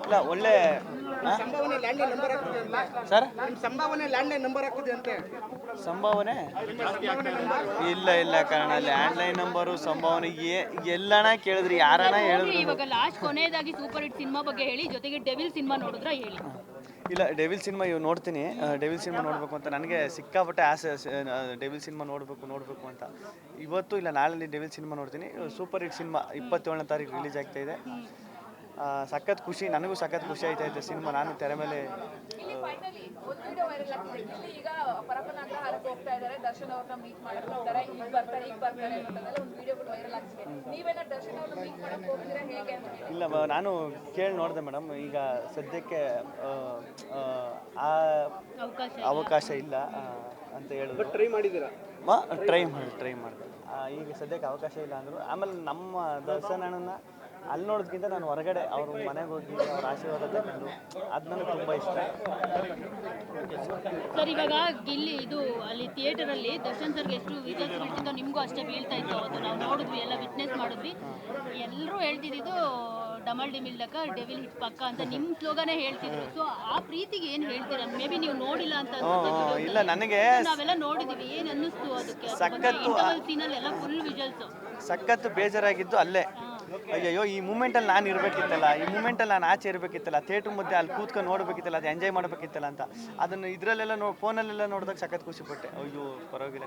ಇಲ್ಲ ಒಳ್ಳೆ ಆ? ಸಂಭಾವನೆ ಲ್ಯಾಂಡ್ಲೈನ್ ನಂಬರ್ ಸರ್ ನಿಮ್ಮ ಸಂಭಾವನೆ ಲ್ಯಾಂಡ್ಲೈನ್ ನಂಬರ್ ಅಂತೆ. ಸಂಭಾವನೆ? ಇಲ್ಲ ಇಲ್ಲ ಕಾರಣ ಲ್ಯಾಂಡ್ಲೈನ್ ನಂಬರು ಸಂಭಾವನೆ ಎಲ್ಲಣ್ಣ ಎಲ್ಲಣ ಕೇಳಿದ್ರಿ ಯಾರಣ ಹೇಳಿದ್ರಿ. ಇವಾಗ ಲಾಸ್ಟ್ ಕೊನೆಯದಾಗಿ ಸೂಪರ್ ಹಿಟ್ ಸಿನಿಮಾ ಬಗ್ಗೆ ಹೇಳಿ ಜೊತೆಗೆ ಡೆವಿಲ್ ಸಿನಿಮಾ ನೋಡಿದ್ರ ಹೇಳಿ? ಇಲ್ಲ ಡೆವಿಲ್ ಸಿನಿಮಾ ಇವ್ ನೋಡ್ತೀನಿ. ಡೆವಿಲ್ ಸಿನಿಮಾ ನೋಡಬೇಕು ಅಂತ ನನಗೆ ಸಿಕ್ಕಾಪಟ್ಟೆ ಆಸೆ ಡೆವಿಲ್ ಸಿನಿಮಾ ನೋಡಬೇಕು ನೋಡಬೇಕು ಅಂತ. ಇವತ್ತು ಇಲ್ಲ ನಾಳೆ ಡೆವಿಲ್ ಸಿನಿಮಾ ನೋಡ್ತೀನಿ. ಸೂಪರ್ ಹಿಟ್ ಸಿನಿಮಾ ಇಪ್ಪತ್ತೇಳನೇ ತಾರೀಕು ರಿಲೀಸ್ ಆಗ್ತಾ ಇದೆ. ಸಖತ್ ಖುಷಿ ನನಗೂ ಸಖತ್ ಖುಷಿ ಆಯ್ತಾ ಇದೆ ಸಿನಿಮಾ. ನಾನು ತೆರೆ ಮೇಲೆ ಇಲ್ಲಿ ಫೈನಲಿ ಒಂದು ವಿಡಿಯೋ ವೈರಲ್ ಆಗ್ತಿದೆ. ಈಗ ಪರಪ್ಪನ ಅಗ್ರಹಾರಕ್ಕೆ ಹೋಗ್ತಾ ಇದ್ದಾರೆ. ದರ್ಶನ್ ಅವ್ರನ್ನ ಮೀಟ್ ಮಾಡಕ್ ಹೋಗ್ತಾರೆ. ಈಗ ಬರ್ತಾರೆ ಈಗ ಬರ್ತಾರೆ ಅನ್ನೋದೆಲ್ಲ ಒಂದು ವಿಡಿಯೋಗಳು ವೈರಲ್ ಆಗ್ತಿದೆ. ನೀವೇನ ದರ್ಶನ್ ಅವ್ರನ್ನ ಮೀಟ್ ಮಾಡಕ್ ಹೋಗ್ತೀರಾ ಹೇಗೆ ಇಲ್ಲ ನಾನು ಕೇಳಿ ನೋಡಿದೆ ಮೇಡಮ್. ಈಗ ಸದ್ಯಕ್ಕೆ ಆ, ಅವಕಾಶ ಅವಕಾಶ ಇಲ್ಲ ಅಂತ ಹೇಳಿದ್ರು ಟ್ರೈ ಮಾಡಿದ್ದೀರಾ? ಟ್ರೈ ಮಾಡಿ ಟ್ರೈ ಮಾಡಿದೆ ಈಗ ಸದ್ಯಕ್ಕೆ ಅವಕಾಶ ಇಲ್ಲ ಅಂದ್ರು. ಆಮೇಲೆ ನಮ್ಮ ದರ್ಶನ ಅಣ್ಣನ ಅಲ್ಲಿ ನೋಡೋದಕ್ಕಿಂತ ನಾನು ಹೊರಗಡೆ ಅವ್ರ ಮನೆಗೆ ಹೋಗಿ ಅವ್ರ ಆಶೀರ್ವಾದ ತಗೊಂಡು ಅದು ನನಗೆ ತುಂಬ ಇಷ್ಟ. ಸರ್ ಇವಾಗ ಗಿಲ್ಲಿ ಇದು ಅಲ್ಲಿ ಥಿಯೇಟರ್ ಅಲ್ಲಿ ದರ್ಶನ್ ಸರ್ಗೆ ಎಷ್ಟು ವಿಜಲ್ಸ್ ಬೀಳ್ತಿದ್ದೋ ನಿಮಗೂ ಅಷ್ಟೇ ಬೀಳ್ತಾ ಇತ್ತು. ಅದು ನಾವು ನೋಡಿದ್ವಿ ಎಲ್ಲ ವಿಟ್ನೆಸ್ ಮಾಡಿದ್ವಿ. ಎಲ್ಲರೂ ಹೇಳ್ತಿದ್ದು ಡಮಲ್ ಡಿಮಿಲ್ದಕ್ಕ ಡೆವಿಲ್ ಹಿಟ್ ಪಕ್ಕ ಅಂತ ನಿಮ್ಮ ಸ್ಲೋಗನೇ ಹೇಳ್ತಿದ್ರು. ಸೊ ಆ ಪ್ರೀತಿಗೆ ಏನು ಹೇಳ್ತೀರಾ? ಮೇ ಬಿ ನೀವು ನೋಡಿಲ್ಲ ಅಂತ ಇಲ್ಲ ನನಗೆ ನಾವೆಲ್ಲ ನೋಡಿದೀವಿ ಏನು ಅನ್ನಿಸ್ತು ಅದಕ್ಕೆ? ಸಖತ್ತು ಆ- ಸೀನಲ್ಲಿ ಎಲ್ಲ ಫುಲ್ ವಿಜಲ್ಸ್ ಸಖತ್ತು ಬೇಜಾರಾಗಿದ್ದು ಅಲ್ಲೇ. ಅಯ್ಯಯ್ಯೋ, ಈ ಮೂಮೆಂಟಲ್ಲಿ ನಾನು ಇರಬೇಕಿತ್ತಲ್ಲ, ಈ ಮೂಮೆಂಟಲ್ಲಿ ನಾನು ಆಚೆ ಇರಬೇಕಿತ್ತಲ್ಲ, ಥಿಯೇಟರ್ ಮಧ್ಯೆ ಅಲ್ಲಿ ಕೂತ್ಕೊಂಡು ನೋಡಬೇಕಿತ್ತಲ್ಲ, ಅದು ಎಂಜಾಯ್ ಮಾಡಬೇಕಿತ್ತಲ್ಲ ಅಂತ. ಅದನ್ನು ಇದರಲ್ಲೆಲ್ಲ ನೋ ಫೋನಲ್ಲೆಲ್ಲ ನೋಡಿದಾಗ ಸಖತ್ ಖುಷಿ ಪಟ್ಟೆ. ಅಯ್ಯೋ, ಪರವಾಗಿಲ್ಲ